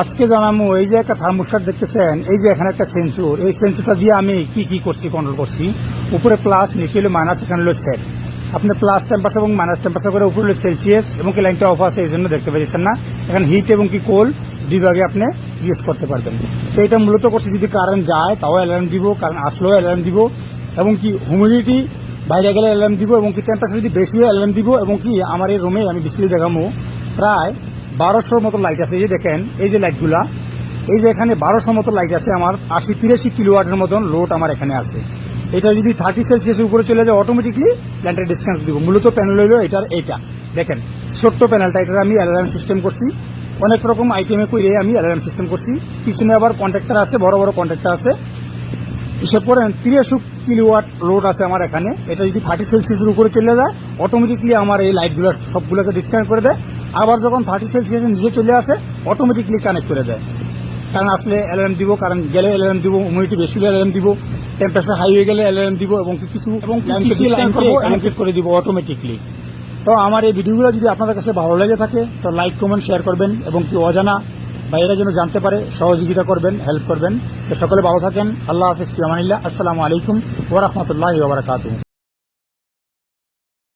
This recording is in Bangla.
আজকে জানাব এই যে একটা থার্মোস্টার দেখতেছেন, এই যে এখানে একটা সেন্সর এই সেন্সরটা দিয়ে আমি কি কি করছি কন্ট্রোল করছি? উপরে প্লাস নিচে হলো মাইনাস এখানে হলো সেট আপনি প্লাস টেম্পারেচার এবং মাইনাস টেম্পারেচার করে উপরে হলো সেলসিয়াস এবং কি লাইনটা অফ আছে, এই জন্য দেখতে পাচ্ছেন না। এখানে হিট এবং কি কোল দুইভাগে আপনি ইউজ করতে পারবেন। তো এটা মূলত করছি, যদি কারেন্ট যায়, তাও অ্যালার্ম দিব কারেন্ট আসলেও অ্যালার্ম দিব, এবং কি হিউমিডিটি বাইরে গেলে অ্যালার্ম দিব, এবং কি টেম্পারেচার যদি বেশি হয় অ্যালার্ম দিব, এবং কি আমার এই রুমে আমি ডিসপ্লে দেখাবো প্রায় বারোশোর মতো লাইট আছে, এই যে দেখেন, এই যে লাইটগুলা এই যে এখানে বারোশোর মতো লাইট আছে, আমার আশি তিরাশি কিলোওয়াটের মতন লোড আমার এখানে আছে। এটা যদি থার্টি সেলসিয়াসের উপরে চলে যায় অটোমেটিকলি প্ল্যান্টের ডিসকাউন্ট দিব মূলত প্যানেল হইল এটার এইটা। দেখেন, ছোট্ট প্যানেলটা এটার আমি অ্যালার্ম সিস্টেম করছি। অনেক রকম আইটেমে করে আমি অ্যালার্ম সিস্টেম করছি। পিছনে আবার কন্ট্রাক্টর আছে, বড় বড় কন্ট্রাক্টর আছে। হিসেব করেন, তিরিশ কিলোওয়াট লোড আছে আমার এখানে। এটা যদি থার্টি সেলসিয়াসের উপরে চলে যায় অটোমেটিকলি আমার এই লাইটগুলো সবগুলোকে ডিসকানেক্ট করে দেয়। আবার যখন থার্টি সেলসিয়াসের নিচে চলে আসে অটোমেটিকলি কানেক্ট করে দেয়। কারণ আসলে অ্যালার্ম দিব কারণ গেলে অ্যালার্ম দিব ইমিউনিটি বেশি হলে অ্যালার্ম দিব টেম্পারেচার হাই হয়ে গেলে অ্যালার্ম দিব এবং কিছু এবং কানেক্ট করে দিব অটোমেটিকলি তো আমার এই ভিডিওগুলো যদি আপনাদের কাছে ভালো লেগে থাকে তো লাইক কমেন্ট শেয়ার করবেন এবং কি অজানা বাইরে যেন জানতে পারে সহযোগিতা করবেন হেল্প করবেন। তো সকলে ভালো থাকেন আল্লাহ হাফিজ ফিমানিল্লাহ আসসালামু আলাইকুম ওরহমতুল্লাহ ওবরাকাতুহ